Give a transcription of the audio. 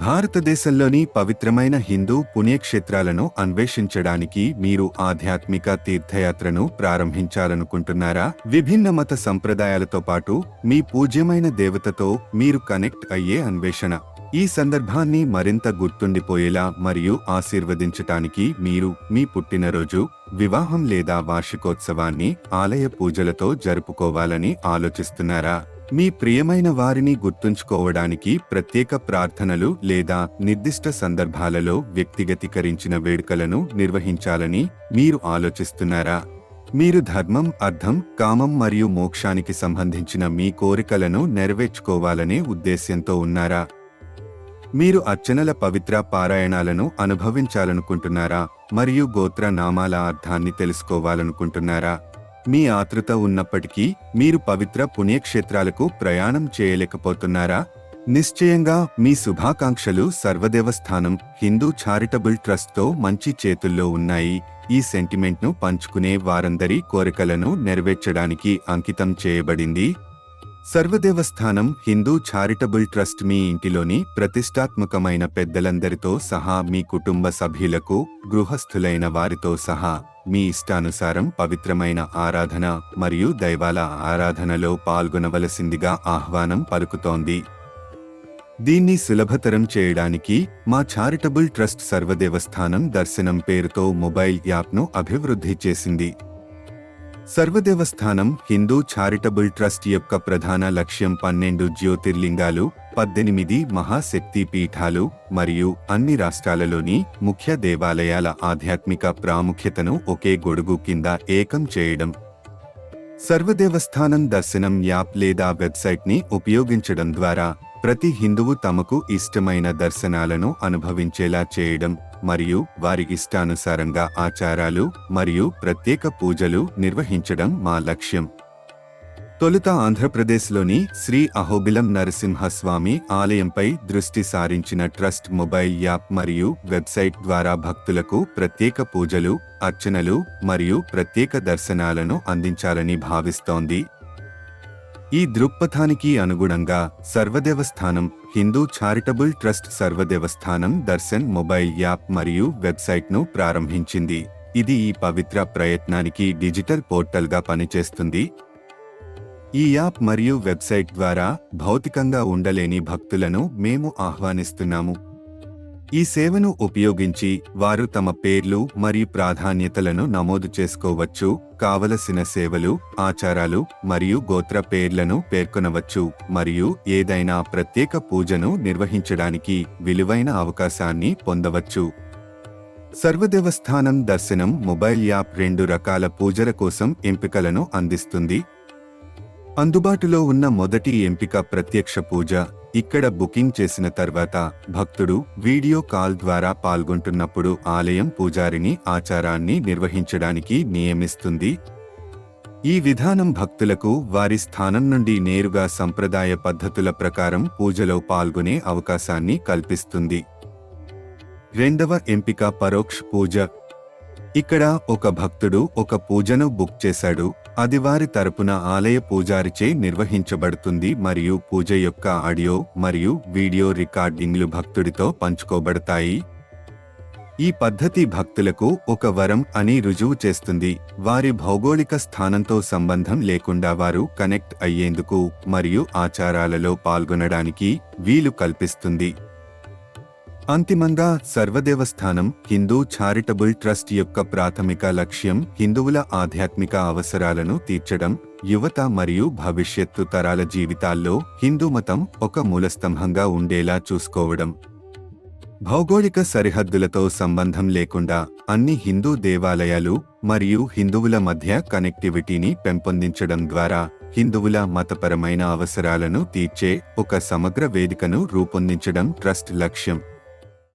భారతదేశంలోని పవిత్రమైన హిందూ పుణ్యక్షేత్రాలను అన్వేషించడానికి మీరు ఆధ్యాత్మిక తీర్థయాత్రను ప్రారంభించాలనుకుంటున్నారా? విభిన్న మత సంప్రదాయాలతో పాటు మీ పూజ్యమైన దేవతతో మీరు కనెక్ట్ అయ్యే అన్వేషణ. ఈ సందర్భాన్ని మరింత గుర్తుండిపోయేలా మరియు ఆశీర్వదించటానికి మీరు మీ పుట్టినరోజు వివాహం లేదా వార్షికోత్సవాన్ని ఆలయ పూజలతో జరుపుకోవాలని ఆలోచిస్తున్నారా? మీ ప్రియమైన వారిని గుర్తుంచుకోవడానికి ప్రత్యేక ప్రార్థనలు లేదా నిర్దిష్ట సందర్భాలలో వ్యక్తిగతీకరించిన వేడుకలను నిర్వహించాలని మీరు ఆలోచిస్తున్నారా? మీరు ధర్మం అర్థం కామం మరియు మోక్షానికి సంబంధించిన మీ కోరికలను నెరవేర్చుకోవాలనే ఉద్దేశ్యంతో ఉన్నారా? మీరు అర్చనల పవిత్ర పారాయణాలను అనుభవించాలనుకుంటున్నారా? మరియు గోత్ర నామాల అర్థాన్ని తెలుసుకోవాలనుకుంటున్నారా? మీ ఆతృత ఉన్నప్పటికీ మీరు పవిత్ర పుణ్యక్షేత్రాలకు ప్రయాణం చేయలేకపోతున్నారా? నిశ్చయంగా మీ శుభాకాంక్షలు సర్వదేవస్థానం హిందూ చారిటబుల్ ట్రస్ట్తో మంచి చేతుల్లో ఉన్నాయి. ఈ సెంటిమెంట్ను పంచుకునే వారందరి కోరికలను నెరవేర్చడానికి అంకితం చేయబడింది. సర్వదేవస్థానం హిందూ చారిటబుల్ ట్రస్ట్ మీ ఇంటిలోని ప్రతిష్టాత్మకమైన పెద్దలందరితో సహా మీ కుటుంబ సభ్యులకు గృహస్థులైన వారితో సహా మీ ఇష్టానుసారం పవిత్రమైన ఆరాధన మరియు దైవాల ఆరాధనలో పాల్గొనవలసిందిగా ఆహ్వానం పలుకుతోంది. దీన్ని సులభతరం చేయడానికి మా చారిటబుల్ ట్రస్ట్ సర్వదేవస్థానం దర్శనం పేరుతో మొబైల్ యాప్ను అభివృద్ధి చేసింది. సర్వదేవస్థానం హిందూ చారిటబుల్ ట్రస్ట్ యొక్క ప్రధాన లక్ష్యం పన్నెండు జ్యోతిర్లింగాలు పద్దెనిమిది మహాశక్తి పీఠాలు మరియు అన్ని రాష్ట్రాలలోని ముఖ్య దేవాలయాల ఆధ్యాత్మిక ప్రాముఖ్యతను ఒకే గొడుగు కింద ఏకం చేయడం. సర్వదేవస్థానం దర్శనం యాప్ లేదా వెబ్సైట్ని ఉపయోగించడం ద్వారా ప్రతి హిందువు తమకు ఇష్టమైన దర్శనాలను అనుభవించేలా చేయడం మరియు వారి ఇష్టానుసారంగా ఆచారాలు మరియు ప్రత్యేక పూజలు నిర్వహించడం మా లక్ష్యం. తొలుత ఆంధ్రప్రదేశ్లోని శ్రీ అహోబిలం నరసింహస్వామి ఆలయంపై దృష్టి సారించిన ట్రస్ట్ మొబైల్ యాప్ మరియు వెబ్సైట్ ద్వారా భక్తులకు ప్రత్యేక పూజలు అర్చనలు మరియు ప్రత్యేక దర్శనాలను అందించాలని భావిస్తోంది. ఈ దృక్పథానికి అనుగుణంగా Sarvadevasthanam Hindu charitable trust Sarvadevasthanam Darshan mobile app మరియు వెబ్సైట్ను ప్రారంభించింది. ఇది ఈ పవిత్ర ప్రయత్నానికి డిజిటల్ పోర్టల్గా పనిచేస్తుంది. ఈ యాప్ మరియు వెబ్సైట్ ద్వారా భౌతికంగా ఉండలేని భక్తులను మేము ఆహ్వానిస్తున్నాము. ఈ సేవను ఉపయోగించి వారు తమ పేర్లు మరియు ప్రాధాన్యతలను నమోదు చేసుకోవచ్చు కావలసిన సేవలు ఆచారాలు మరియు గోత్ర పేర్లను పేర్కొనవచ్చు మరియు ఏదైనా ప్రత్యేక పూజను నిర్వహించడానికి విలువైన అవకాశాన్ని పొందవచ్చు. సర్వదేవస్థానం దర్శనం మొబైల్ యాప్ రెండు రకాల పూజల కోసం ఎంపికలను అందిస్తుంది. అందుబాటులో ఉన్న మొదటి ఎంపిక ప్రత్యక్ష పూజ ఇక్కడ బుకింగ్ చేసిన తర్వాత భక్తుడు వీడియో కాల్ ద్వారా పాల్గొంటున్నప్పుడు ఆలయం పూజారిని ఆచారాన్ని నిర్వహించడానికి నియమిస్తుంది. ఈ విధానం భక్తులకు వారి స్థానం నుండి నేరుగా సంప్రదాయ పద్ధతుల ప్రకారం పూజలో పాల్గొనే అవకాశాన్ని కల్పిస్తుంది. రెండవ ఎంపిక పరోక్ష పూజ. ఇక్కడ ఒక భక్తుడు ఒక పూజను బుక్ చేశాడు. అది వారి తరపున ఆలయ పూజారిచే నిర్వహించబడుతుంది మరియు పూజ యొక్క ఆడియో మరియు వీడియో రికార్డింగ్లు భక్తుడితో పంచుకోబడతాయి. ఈ పద్ధతి భక్తులకు ఒక వరం అని రుజువు చేస్తుంది. వారి భౌగోళిక స్థానంతో సంబంధం లేకుండా వారు కనెక్ట్ అయ్యేందుకు మరియు ఆచారాలలో పాల్గొనడానికి వీలు కల్పిస్తుంది. అంతిమంగా సర్వదేవస్థానం హిందూ చారిటబుల్ ట్రస్ట్ యొక్క ప్రాథమిక లక్ష్యం హిందువుల ఆధ్యాత్మిక అవసరాలను తీర్చడం యువత మరియు భవిష్యత్తు తరాల జీవితాల్లో హిందూ మతం ఒక మూలస్తంభంగా ఉండేలా చూసుకోవడం. భౌగోళిక సరిహద్దులతో సంబంధం లేకుండా అన్ని హిందూ దేవాలయాలు మరియు హిందువుల మధ్య కనెక్టివిటీని పెంపొందించడం ద్వారా హిందువుల మతపరమైన అవసరాలను తీర్చే ఒక సమగ్ర వేదికను రూపొందించడం ట్రస్ట్ లక్ష్యం.